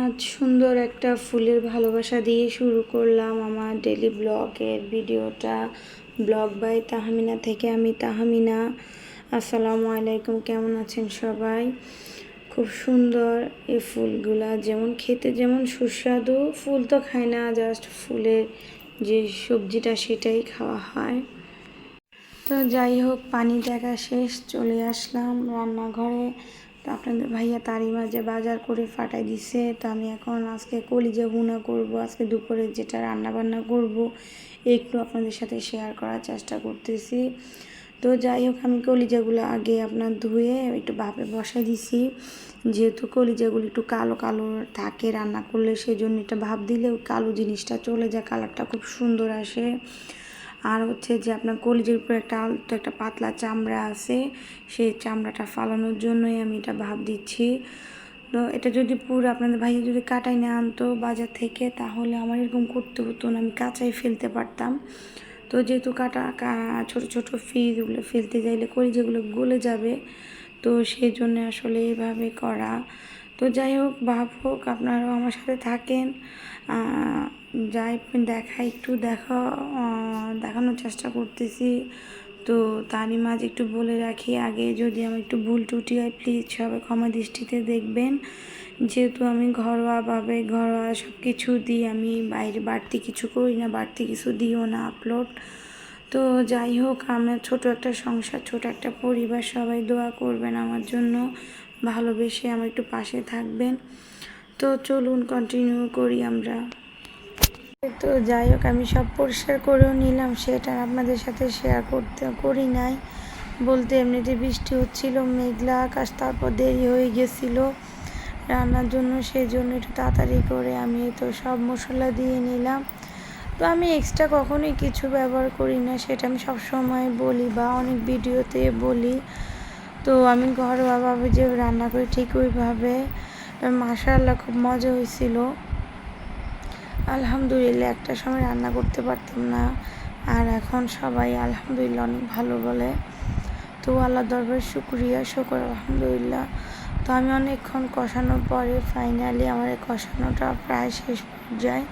আজ সুন্দর একটা ফুলের ভালোবাসা দিয়ে শুরু করলাম আমার ডেলি ব্লগের ভিডিওটা ব্লগ বাই তাহমিনা থেকে আমি তাহমিনা। আসসালামু আলাইকুম, কেমন আছেন সবাই? খুব সুন্দর এই ফুলগুলা, যেমন খেতে যেমন সুস্বাদু, ফুল তো খায় না জাস্ট ফুলের যে সবজিটা সেটাই খাওয়া হয়। তো যাই হোক, পানি দেখা শেষ, চলে আসলাম রান্নাঘরে। তো আপনাদের ভাইয়া তারই মাঝে বাজার করে ফাটাই দিছে। তো আমি এখন আজকে কলিজা ভুনা করব, আজকে দুপুরে যেটা রান্না বান্না করব একটু আপনাদের সাথে শেয়ার করার চেষ্টা করতেছি। তো যাই হোক, আমি কলিজাগুলো আগে আপনার ধুয়ে একটু ভাপে বসাই দিছি। যেহেতু কলিজাগুলো একটু কালো কালো থাকে, রান্না করলে সেই জন্য এটা ভাপ দিলে ওই কালো জিনিসটা চলে যায় কালারটা খুব সুন্দর আসে। আর হচ্ছে যে আপনার কলিজের উপরে একটা আলতো একটা পাতলা চামড়া আছে, সেই চামড়াটা ফালানোর জন্যই আমি এটা ভাব দিচ্ছি। তো এটা যদি পুরো আপনাদের ভাইয়া যদি কাটাই না আনতো বাজার থেকে, তাহলে আমার এরকম করতে হতো না, আমি কাঁচাই ফেলতে পারতাম। তো যেহেতু কাটা ছোট ছোট ফিজগুলো ফেলতে চাইলে কলিজাগুলো গলে যাবে, তো সেই জন্য আসলে এইভাবে করা। তো যাই হোক, ভাব হোক, আপনারাও আমার সাথে থাকেন। যাই দেখা, একটু দেখা দেখানোর চেষ্টা করতেছি। তো তারই মাঝে একটু বলে রাখি, আগে যদি আমি একটু ভুল টুটি হয় প্লিজ সবাই ক্ষমা দৃষ্টিতে দেখবেন। যেহেতু আমি ঘরোয়াভাবে, ঘরোয়া সব কিছু দিই আমি বাইরে বাড়তি কিছু করি না, বাড়তি কিছু দিও না আপলোড তো যাই হোক, আমার ছোট একটা সংসার, ছোট একটা পরিবার, সবাই দোয়া করবেন আমার জন্য। ভালোবেসে আমার একটু পাশে থাকবেন। তো চলুন কন্টিনিউ করি আমরা। তো যাই হোক, আমি সব পরিষ্কার করেও নিলাম, সেটা আপনাদের সাথে শেয়ার করতে, করি নাই। বলতে এমনিতে বৃষ্টি হচ্ছিল, মেঘলা আকাশ, তারপর দেরি হয়ে গেছিল রান্নার জন্য, সেই জন্য একটু তাড়াতাড়ি করে আমি তো সব মশলা দিয়ে নিলাম। তো আমি এক্সট্রা কখনোই কিছু ব্যবহার করি না, সেটা আমি সবসময় বলি বা অনেক ভিডিওতে বলি। তো আমি ঘরোয়াভাবে যে রান্না করি ঠিক ওইভাবে মাশাআল্লাহ খুব মজা হয়েছিল আলহামদুলিল্লাহ একটা সময় রান্না করতে পারতাম না, আর এখন সবাই আলহামদুলিল্লাহ অনেক ভালো বলে। তো আল্লাহ দরবার শুক্রিয়া, শুকর, আলহামদুলিল্লাহ। তো আমি অনেকক্ষণ কষানোর পরে ফাইনালি আমার এই কষানোটা প্রায় শেষ পর্যায়ে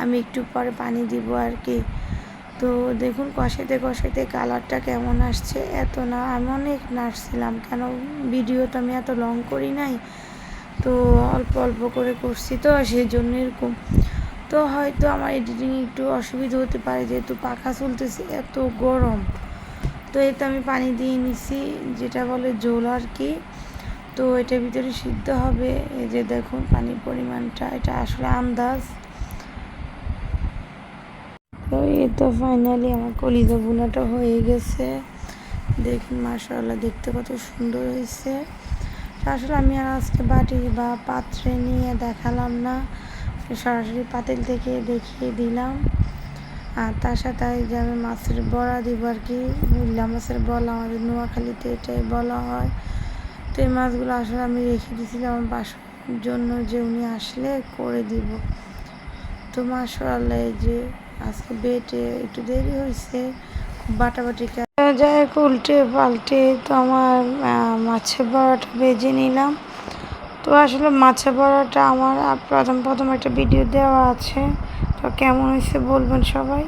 আমি একটু পরে পানি দিব আর কি। তো দেখুন, কষাইতে কষাইতে কালারটা কেমন আসছে? এত না, আমি অনেক নাড়ছিলাম। কেন ভিডিও তো আমি এত লং করি নাই। তো অল্প অল্প করে করছি তো, সেই জন্য এরকম। তো হয়তো আমার এডিটিং একটু অসুবিধা হতে পারে, যেহেতু পাখা চলতেছে, এত গরম। তো এতে আমি পানি দিয়ে নিছি, যেটা বলে জোল আর কি। তো এটার ভিতরে সিদ্ধ হবে। এই যে দেখুন, পানির পরিমাণটা, এটা আসলে আন্দাজ। তো এই তো ফাইনালি আমার কলিজা বুনাটা হয়ে গেছে। দেখুন, মাশাআল্লাহ, দেখতে কত সুন্দর হয়েছে। আসলে আমি আর আজকে বাটি বা পাত্রে নিয়ে দেখালাম না। সরাসরি পাতিল থেকে দেখিয়ে দিলাম। আর তার সাথে যে আমি মাছের বড়া দিব আর কি উল্লা মাছের বলা, আমাদের নোয়াখালীতে এটাই বলা হয়। তো এই মাছগুলো আসলে আমি রেখে দিয়েছিলাম আমার বাসার জন্য যে উনি আসলে করে দিব। তো মাসাল্লাহ এই যে আজকে বেটে একটু দেরি হয়েছে, খুব বাটাবাটি যাই হোক, উল্টে পাল্টে তো আমার মাছের বড়াটা বেজে নিলাম। তো আসলে মাছের বড়াটা আমার প্রথম প্রথম একটা ভিডিও দেওয়া আছে। তো কেমন হয়েছে বলবেন সবাই?